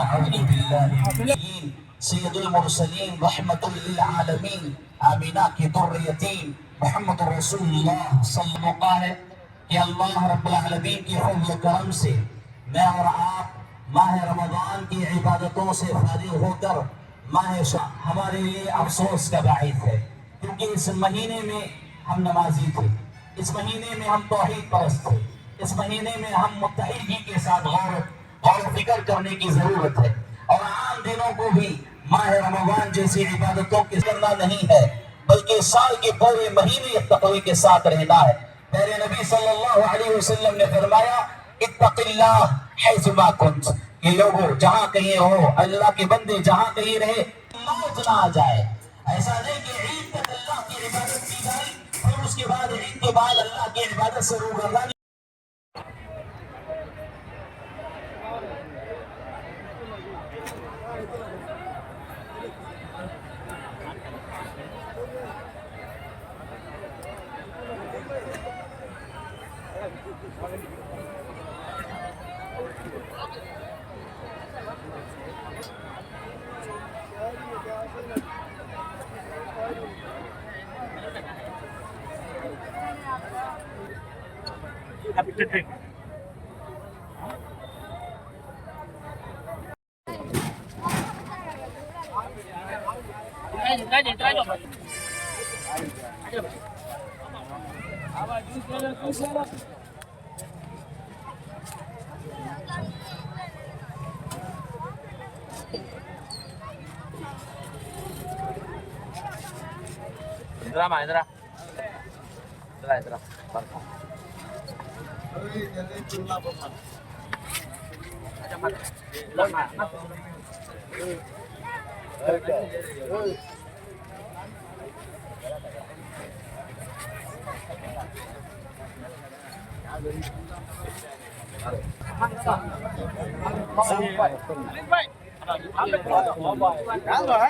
الحمد لله سيد المرسلين رحمة للعالمين آمنا की ذريتين محمد रसूल सल्लल्लाहु है कि अल्लाह रब्बुल आलमीन की फजल करम से मैं और आप माह रमजान की इबादतों से फारिग होकर माह शा- हमारे लिए अफसोस का बाहित है क्योंकि इस महीने में हम नमाजी थे इस महीने में हम तोहीद परस्त थे इस महीने में हम मुतहिदी के साथ गौर और फ़िक्र करने की ज़रूरत है। और आम दिनों को भी माह रमज़ान जैसी इबादतों के करना नहीं है, बल्कि साल के पूरे महीने तकवी के साथ रहना है। मेरे नबी सल्लल्लाहु अलैहि वसल्लम ने फरमाया, इत्तकिल्लाह कुंत कि लोगों, जहाँ कहीं हो, अल्लाह के बंदे जहाँ कहीं रहे, मौत ना आ जाए। ऐसा नहीं कि ईद तक अल्लाह की इबादत की जाए और उसके बाद ईद के बाद अल्लाह की इबादत से આવા જ્યુસ લેવા કુછ ఇద్దరా మా ఇద్దరా ఇద్దరా ఇద్దరా పడుకో Sampai. Sampai. Sampai. Sampai. Sampai.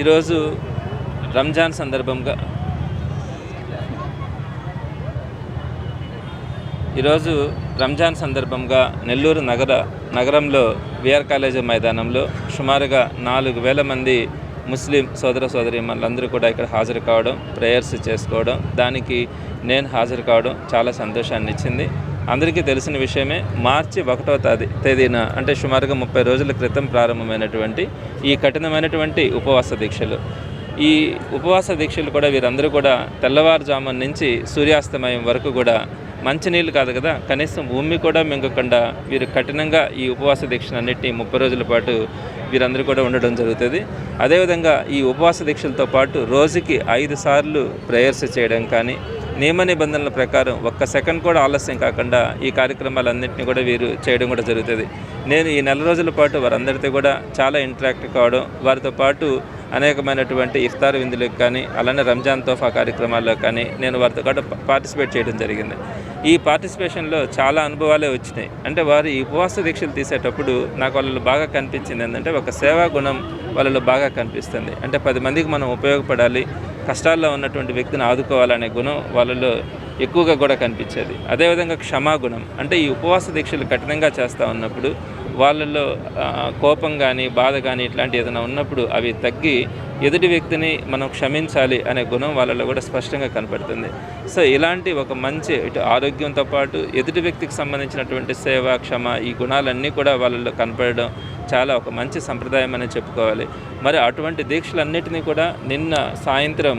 ఈరోజు రంజాన్ సందర్భంగా ఈరోజు రంజాన్ సందర్భంగా నెల్లూరు నగర నగరంలో విఆర్ కాలేజీ మైదానంలో సుమారుగా నాలుగు వేల మంది ముస్లిం సోదర సోదరి మనందరూ కూడా ఇక్కడ హాజరు కావడం ప్రేయర్స్ చేసుకోవడం దానికి నేను హాజరు కావడం చాలా సంతోషాన్ని ఇచ్చింది అందరికీ తెలిసిన విషయమే మార్చి ఒకటవ తేదీ తేదీన అంటే సుమారుగా ముప్పై రోజుల క్రితం ప్రారంభమైనటువంటి ఈ కఠినమైనటువంటి ఉపవాస దీక్షలు. ఈ ఉపవాస దీక్షలు కూడా వీరందరూ కూడా తెల్లవారుజామున నుంచి సూర్యాస్తమయం వరకు కూడా మంచినీళ్ళు కాదు కదా కనీసం భూమి కూడా మింగకుండా వీరు కఠినంగా ఈ ఉపవాస దీక్షలన్నింటినీ ముప్పై రోజుల పాటు వీరందరూ కూడా ఉండడం జరుగుతుంది. అదేవిధంగా ఈ ఉపవాస దీక్షలతో పాటు రోజుకి ఐదు సార్లు ప్రేయర్స్ చేయడం కానీ నియమ నిబంధనల ప్రకారం ఒక్క సెకండ్ కూడా ఆలస్యం కాకుండా ఈ కార్యక్రమాలన్నింటినీ కూడా వీరు చేయడం కూడా జరుగుతుంది. నేను ఈ నెల రోజుల పాటు వారందరితో కూడా చాలా ఇంటరాక్ట్ కావడం వారితో పాటు అనేకమైనటువంటి ఇఫ్తార్ విందులకు కానీ అలానే రంజాన్ తోఫా కార్యక్రమాల్లో కానీ నేను వారితో పాటు పార్టిసిపేట్ చేయడం జరిగింది. ఈ పార్టిసిపేషన్లో చాలా అనుభవాలే వచ్చినాయి. అంటే వారు ఈ ఉపవాస దీక్షలు తీసేటప్పుడు నాకు వాళ్ళు బాగా కనిపించింది ఏంటంటే ఒక సేవా గుణం వాళ్ళలో బాగా కనిపిస్తుంది. అంటే పది మందికి మనం ఉపయోగపడాలి కష్టాల్లో ఉన్నటువంటి వ్యక్తిని ఆదుకోవాలనే గుణం వాళ్ళలో ఎక్కువగా కూడా కనిపించేది. అదేవిధంగా క్షమాగుణం. అంటే ఈ ఉపవాస దీక్షలు కఠినంగా చేస్తూ ఉన్నప్పుడు వాళ్ళలో కోపం కానీ బాధ కానీ ఇట్లాంటి ఏదైనా ఉన్నప్పుడు అవి తగ్గి ఎదుటి వ్యక్తిని మనం క్షమించాలి అనే గుణం వాళ్ళలో కూడా స్పష్టంగా కనపడుతుంది. సో ఇలాంటి ఒక మంచి ఇటు ఆరోగ్యంతో పాటు ఎదుటి వ్యక్తికి సంబంధించినటువంటి సేవ క్షమ ఈ గుణాలన్నీ కూడా వాళ్ళలో కనపడడం చాలా ఒక మంచి సంప్రదాయం అని చెప్పుకోవాలి. మరి అటువంటి దీక్షలన్నిటినీ కూడా నిన్న సాయంత్రం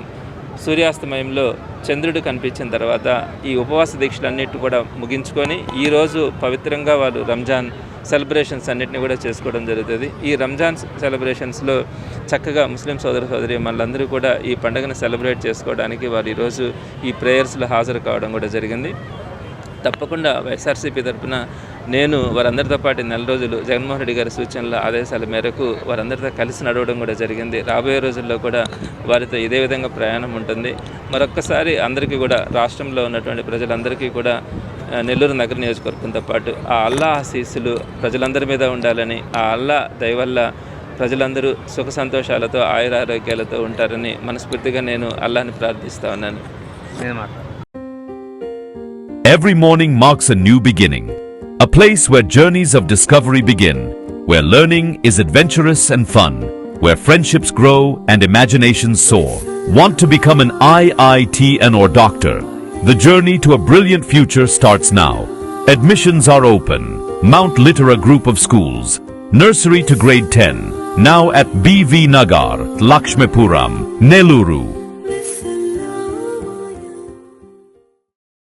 సూర్యాస్తమయంలో చంద్రుడు కనిపించిన తర్వాత ఈ ఉపవాస దీక్షలన్నిటి కూడా ముగించుకొని ఈరోజు పవిత్రంగా వారు రంజాన్ సెలబ్రేషన్స్ అన్నిటిని కూడా చేసుకోవడం జరుగుతుంది. ఈ రంజాన్ సెలబ్రేషన్స్లో చక్కగా ముస్లిం సోదర సోదరి మనందరూ కూడా ఈ పండుగను సెలబ్రేట్ చేసుకోవడానికి వారు ఈరోజు ఈ ప్రేయర్స్లో హాజరు కావడం కూడా జరిగింది. తప్పకుండా వైఎస్ఆర్సీపీ తరఫున నేను వారందరితో పాటు నెల రోజులు జగన్మోహన్ రెడ్డి గారి సూచనల ఆదేశాల మేరకు వారందరితో కలిసి నడవడం కూడా జరిగింది. రాబోయే రోజుల్లో కూడా వారితో ఇదే విధంగా ప్రయాణం ఉంటుంది. మరొక్కసారి అందరికీ కూడా రాష్ట్రంలో ఉన్నటువంటి ప్రజలందరికీ కూడా నెల్లూరు నగర నియోజకవర్గంతో పాటు ఆ అల్లా ఆశీస్సులు ప్రజలందరి మీద ఉండాలని ఆ అల్లా దయవల్ల ప్రజలందరూ సుఖ సంతోషాలతో ఆయుర ఉంటారని మనస్ఫూర్తిగా నేను అల్లాని ప్రార్థిస్తా ఉన్నాను. Every morning marks a new beginning a place where journeys of discovery begin where learning is adventurous and fun where friendships grow and imagination so want to become an IIT and or doctor The journey to a brilliant future starts now. Admissions are open. Mount Litera Group of Schools, nursery to grade 10, now at BV Nagar, Lakshmipuram, Neluru.